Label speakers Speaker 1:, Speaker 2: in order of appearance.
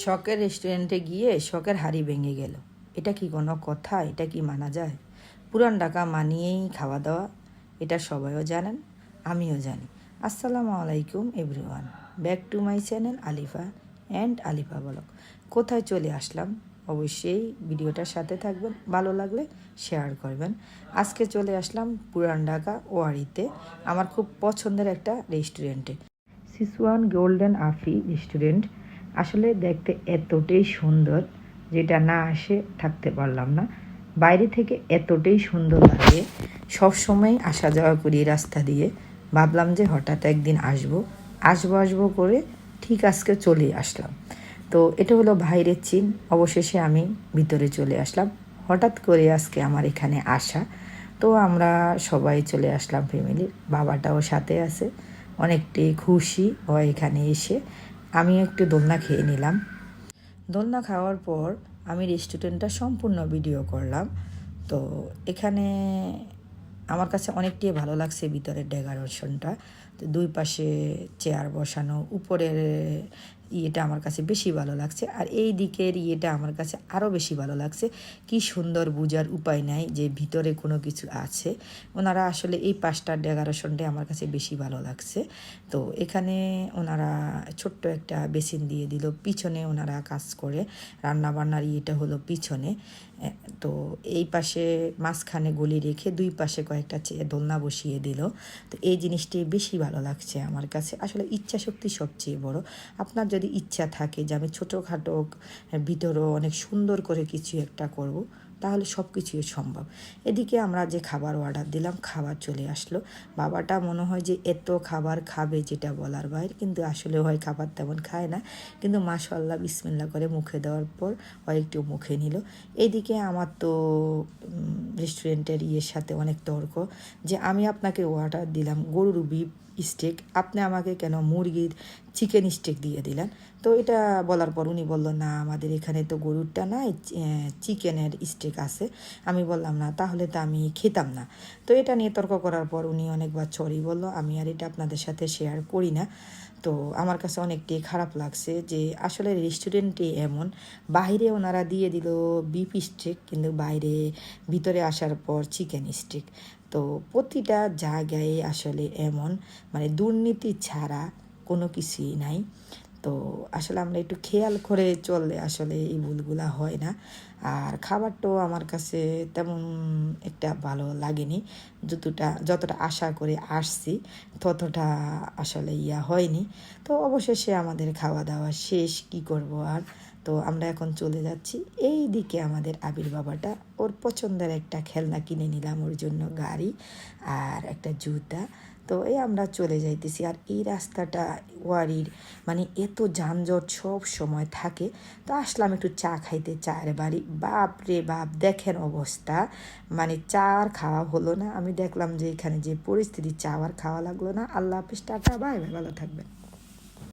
Speaker 1: শখের রেস্টুরেন্টে গিয়ে শখের হাড়ি ভেঙে গেল। এটা কি কোনো কথা? এটা কি মানা যায়? পুরান টাকা মানিয়েই খাওয়া দাওয়া। এটা সবাইও জানেন, আমিও জানি। আসসালামু আলাইকুম everyone back to my channel Alifa and Alifa বলক কোথায় চলে আসলাম? অবশ্যই ভিডিওটার সাথে থাকবেন, ভালো লাগলে শেয়ার করবেন। আজকে চলে আসলাম পুরান ঢাকা, ওয়ারিতে, আমার খুব পছন্দের একটা রেস্টুরেন্টে সিসুয়ান গোল্ডেন আফি রেস্টুরেন্ট আসলে দেখতে এতটাই সুন্দর যেটা না আসে থাকতে পারলাম না। বাইরে থেকে এতটাই সুন্দর লাগে, সবসময় আসা যাওয়া করি রাস্তা দিয়ে। ভাবলাম যে হঠাৎ একদিন আসব। আসব আসব করে ঠিক আজকে চলে আসলাম। তো এটা হলো বাইরের চিন। অবশেষে আমি ভিতরে চলে আসলাম। হঠাৎ করে আজকে আমার এখানে আসা। তো আমরা সবাই চলে আসলাম ফ্যামিলির বাবাটাও সাথে আছে। অনেকটাই খুশি ও এখানে এসে আমি একটু দোলনা খেয়ে নিলাম। দোলনা খাওয়ার পর আমি রেস্টুরেন্টটা সম্পূর্ণ ভিডিও করলাম। তো এখানে আমার কাছে অনেকটাই ভালো লাগছে ভিতরের ডেকারেশনটা তো দুই পাশে চেয়ার বসানো, উপরের ইয়েটা আমার কাছে বেশি ভালো লাগছে। আর এই দিকের ইয়েটা আমার কাছে আরও বেশি ভালো লাগছে। কি সুন্দর বুঝার উপায় নাই যে ভিতরে কোনো কিছু আছে। ওনারা আসলে এই পাঁচটার ডেকোরেশনটাই আমার কাছে বেশি ভালো লাগছে। তো এখানে ওনারা ছোট্ট একটা বেসিন দিয়ে দিল। পিছনে ওনারা কাজ করে। রান্না বান্নার ইয়েটা হলো পিছনে। তো এই পাশে মাঝখানে গলি রেখে দুই পাশে কয়েকটা দোলনা বসিয়ে দিল। তো এই জিনিসটি বেশি ভালো লাগছে আমার কাছে। আসলে ইচ্ছা শক্তি সবচেয়ে বড়। আপনার যদি ইচ্ছা থাকে যে আমি ছোটোখাটো ভিতরেও অনেক সুন্দর করে কিছু একটা করব, তাহলে সব কিছুই সম্ভব। এদিকে আমরা যে খাবার অর্ডার দিলাম, খাবার চলে আসলো। বাবাটা মনে হয় যে এত খাবার খাবে যেটা বলার বাইরে, কিন্তু আসলে হয় খাবার তেমন খায় না। কিন্তু মাশাল্লাহ বিসমিল্লা করে মুখে দেওয়ার পর হয় একটু মুখে নিল। এদিকে আমার তো রেস্টুরেন্টের ইয়ের সাথে অনেক তর্ক যে আমি আপনাকে অর্ডার দিলাম গরুর বিফ স্টেক আপনি আমাকে কেন মুরগির চিকেন স্টেক দিয়ে দিলেন? তো এটা বলার পর উনি বলল, না, আমাদের এখানে তো গরুরটা নাই চিকেনের স্টেক আছে। আমি বললাম, না, তাহলে তো আমি খেতাম না। তো এটা নিয়ে তর্ক করার পর উনি অনেকবার সরি বলল, আমি আর এটা আপনাদের সাথে শেয়ার করি না। তো আমার কাছে অনেকটাই খারাপ লাগছে যে আসলে রেস্টুরেন্টে এমন। বাইরে ওনারা দিয়ে দিল বিফ স্টেক কিন্তু বাইরে ভিতরে আসার পর চিকেন স্টেক তো প্রতিটা জায়গায় আসলে এমন মানে দুর্নীতি ছাড়া কোনো কিছুই নাই। তো আসলে আমরা একটু খেয়াল করে চললে আসলে এই ভুলগুলা হয় না। আর খাবারটাও আমার কাছে তেমন একটা ভালো লাগেনি। যতটা যতটা আশা করে আসছি, ততটা আসলে ইয়া হয়নি। তো অবশেষে আমাদের খাওয়া দাওয়া শেষ, কি করব আর? তো আমরা এখন চলে যাচ্ছি। এই দিকে আমাদের আবির বাবাটা, ওর পছন্দের একটা খেলনা কিনে নিলাম ওর জন্য গাড়ি আর একটা জুতা। তো এই আমরা চলে যাইতেছি আর এই রাস্তাটা, ওয়ারির মানে এত যানজট সব সময় থাকে। তো আসলাম একটু চা খাইতে, চায়ের বাড়ি। বাপ রে বাপ, দেখেন অবস্থা। মানে চা আর খাওয়া হলো না। আমি দেখলাম যে এখানে যে পরিস্থিতি, চা আর খাওয়া লাগল না। আল্লাহ হাফিজ, টাটা বাই, ভালো থাকবেন।